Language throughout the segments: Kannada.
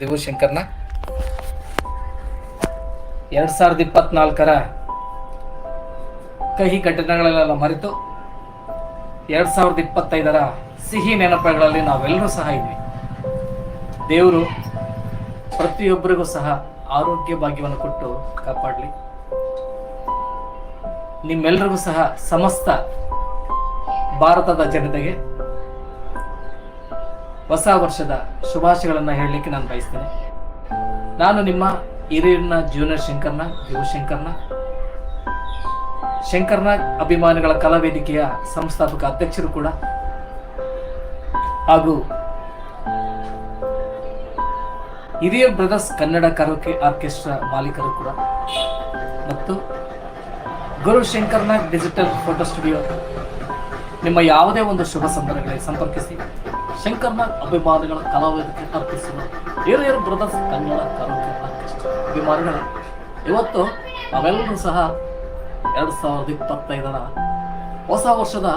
ದೇವಶಂಕರ್ನ ಎರಡ್ ಸಾವಿರದ ಇಪ್ಪತ್ನಾಲ್ಕರ ಕಹಿ ಘಟನೆಗಳಲ್ಲೆಲ್ಲ ಮರೆತು ಎರಡ್ ಸಾವಿರದ ಇಪ್ಪತ್ತೈದರ ಸಿಹಿ ನೆನಪುಗಳಲ್ಲಿ ನಾವೆಲ್ಲರೂ ಸಹ ಇದ್ವಿ. ದೇವರು ಪ್ರತಿಯೊಬ್ಬರಿಗೂ ಸಹ ಆರೋಗ್ಯ ಭಾಗ್ಯವನ್ನು ಕೊಟ್ಟು ಕಾಪಾಡಲಿ. ನಿಮ್ಮೆಲ್ಲರಿಗೂ ಸಹ ಸಮಸ್ತ ಭಾರತದ ಜನತೆಗೆ ಹೊಸ ವರ್ಷದ ಶುಭಾಶಯಗಳನ್ನು ಹೇಳಲಿಕ್ಕೆ ನಾನು ಬಯಸ್ತೇನೆ. ನಾನು ನಿಮ್ಮ ಹಿರಿಯರ್ನ ಜೂನಿಯರ್ ಶಂಕರ್ನ, ಯುವ ಶಂಕರ್ನ ಶಂಕರ್ನ ಅಭಿಮಾನಿಗಳ ಕಲಾವೇದಿಕೆಯ ಸಂಸ್ಥಾಪಕ ಅಧ್ಯಕ್ಷರು ಕೂಡ. ಹಾಗೂ ಹಿರಿಯ ಬ್ರದರ್ಸ್ ಕನ್ನಡ ಕರೋಕೆ ಆರ್ಕೆಸ್ಟ್ರಾ ಮಾಲೀಕರು ಕೂಡ. ಮತ್ತು Guru Shankarnag digital photo studio. ನಿಮ್ಮ ಯಾವುದೇ ಒಂದು ಶುಭ ಸಂದರ್ಭಗಳಿಗೆ ಸಂಪರ್ಕಿಸಿ. ಶಂಕರ್ನ ಅಭಿಮಾನಿಗಳ ಕಲಾವಿದಕ್ಕೆ ಅರ್ಪಿಸುವ ಹಿರಿಯರ್ ಬ್ರದರ್ಸ್ ಕನ್ನಡ ಕರೋಕೆ ಅಭಿಮಾನಿಗಳೇ ಇವತ್ತು ನಾವೆಲ್ಲರೂ ಸಹ ಎರಡು ಸಾವಿರದ ಇಪ್ಪತ್ತೈದರ ಹೊಸ ವರ್ಷದ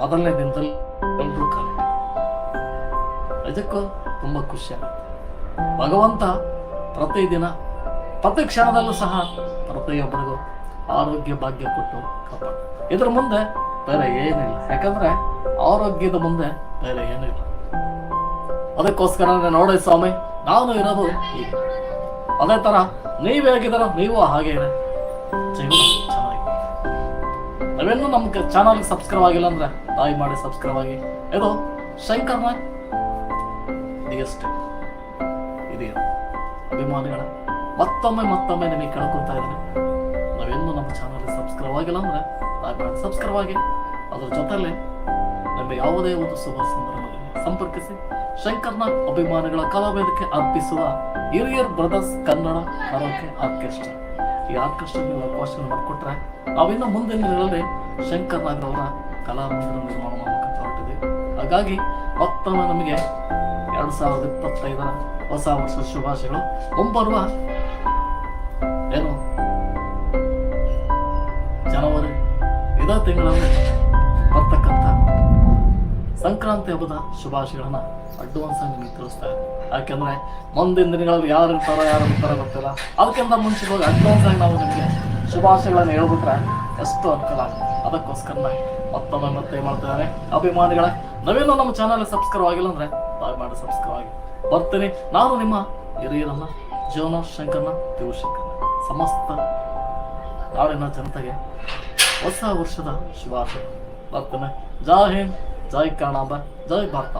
ಮೊದಲನೇ ದಿನದಲ್ಲಿ ಎಲ್ಲರೂ ಕಾಲಿಟ್ಟಿದ್ದೀವಿ ನಿಜಕ್ಕೂ ತುಂಬ ಖುಷಿ ಆಗುತ್ತೆ ಭಗವಂತ ಪ್ರತಿದಿನ ಪ್ರತಿ ಕ್ಷಣದಲ್ಲೂ ಸಹ ಪ್ರತಿಯೊಬ್ಬರಿಗೂ ಆರೋಗ್ಯ ಭಾಗ್ಯ ಕೊಟ್ಟು ಕಾಪಾಡ ಇದ್ರ ಮುಂದೆ ಬೇರೆ ಏನಿಲ್ಲ ಯಾಕಂದ್ರೆ ಆರೋಗ್ಯದ ಮುಂದೆ ಬೇರೆ ಏನಿಲ್ಲ ಅದಕ್ಕೋಸ್ಕರ ನೋಡಿ ಸ್ವಾಮಿ, ನಾನು ಇರೋದು ಅದೇ ತರ ನೀವು ಹೇಗಿದಾರೋ ನೀವು ಹಾಗೆ ಇದೆ ಜೀವನ ನಾವೆಲ್ಲೂ ನಮ್ಮ ಚಾನಲ್ಗೆ ಸಬ್ಸ್ಕ್ರೈಬ್ ಆಗಿಲ್ಲ ಅಂದ್ರೆ ದಯ ಮಾಡಿ ಸಬ್ಸ್ಕ್ರೈಬ್ ಆಗಿ. ಇದು ಶಂಕರ್ನ ಡಿ ಎಸ್ ಟಿ ಇದೆಯಾ ಅಭಿಮಾನಿಗಳ? ಮತ್ತೊಮ್ಮೆ ಮತ್ತೊಮ್ಮೆ ನಿಮಗೆ ಕೇಳ್ಕೊತಾ ಇದ್ದೀನಿ. ನಾವೆಲ್ಲೂ ನಮ್ಮ ಚಾನಲ್ ಸಬ್ಸ್ಕ್ರೈಬ್ ಆಗಿಲ್ಲ ಅಂದ್ರೆ ದಯ ಮಾಡಿ ಸಬ್ಸ್ಕ್ರೈಬ್ ಆಗಿ. ಅದ್ರ ಜೊತೆಲೆ ನಮ್ಮ ಯಾವುದೇ ಒಂದು ಶುಭ ಸಂದರ್ಭದಲ್ಲಿ ಸಂಪರ್ಕಿಸಿ, ಶಂಕರ್ನ ಅಭಿಮಾನಿಗಳ ಕಲಾವೇದಿಕೆ ಅರ್ಪಿಸುವ ಹಿರಿಯರ್ ಬ್ರದರ್ಸ್ ಕನ್ನಡ ಕರೋಕೆ ಆರ್ಕೆಸ್ಟ್ರಾ. ಈ ಆರ್ಕೆಸ್ಟ್ರಾ ನೀವು ಅವಕಾಶ ಮಾಡಿಕೊಟ್ರೆ ನಾವಿನ್ನು ಮುಂದಿನ ದಿನಗಳಲ್ಲಿ ಶಂಕರ್ ನಾಗರವರ ಕಲಾಮಂದಿರ ನಿರ್ಮಾಣ ಮಾಡಬೇಕಂತ ಹೊರಟಿದೆ ಹಾಗಾಗಿ ಮತ್ತೊಮ್ಮೆ ನಮಗೆ ಎರಡು ಸಾವಿರದ ಇಪ್ಪತ್ತೈದರ ಹೊಸ ವರ್ಷ ಶುಭಾಶಯಗಳು. ಮುಂಬರುವ ಏನು? ಜನವರಿ ಇದೇ ತಿಂಗಳಲ್ಲಿ ಸಂಕ್ರಾಂತಿ ಹಬ್ಬದ ಶುಭಾಶಯಗಳನ್ನ ಅಡ್ವಾನ್ಸ್ ಆಗಿ ನಿಮಗೆ ತಿಳಿಸ್ತಾ ಯಾಕೆಂದ್ರೆ ಮುಂದಿನ ದಿನಗಳಲ್ಲಿ ಯಾರು ಇರ್ತಾರೋ ಯಾರು ಇರ್ತಾರೋ ಗೊತ್ತಿಲ್ಲ. ಅದಕ್ಕಿಂತ ಮುಂಚೆ ಹೋಗಿ ಅಡ್ವಾನ್ಸ್ ಆಗಿ ನಾವು ನಿಮಗೆ ಶುಭಾಶಯಗಳನ್ನು ಹೇಳ್ಬಿಟ್ರೆ ಎಷ್ಟು ಅನುಕೂಲ ಆಗುತ್ತೆ. ಅದಕ್ಕೋಸ್ಕರ ಮತ್ತೊಮ್ಮೆ ಮತ್ತೆ ಮಾಡ್ತಿದ್ದಾರೆ ಅಭಿಮಾನಿಗಳ ನಾವೇನೋ ನಮ್ಮ ಚಾನಲ್ ಸಬ್ಸ್ಕ್ರೈಬ್ ಆಗಿಲ್ಲ ಅಂದ್ರೆ ಮಾಡಿ ಸಬ್ಸ್ಕ್ರೈಬ್ ಆಗಿ. ಬರ್ತೀನಿ. ನಾನು ನಿಮ್ಮ ಹಿರಿಯರನ್ನ ಜೀವನ ಶಂಕರ್ನ ದೇವಶಂಕರ್ನ ಸಮಸ್ತ ನಾಡಿನ ಜನತೆಗೆ ಹೊಸ ವರ್ಷದ ಶುಭಾಶಯ. ಬರ್ತೇನೆ. ಜೈ ಜೈ ಕರ್ನಾಟಕ ಜೈ ಭಾರತ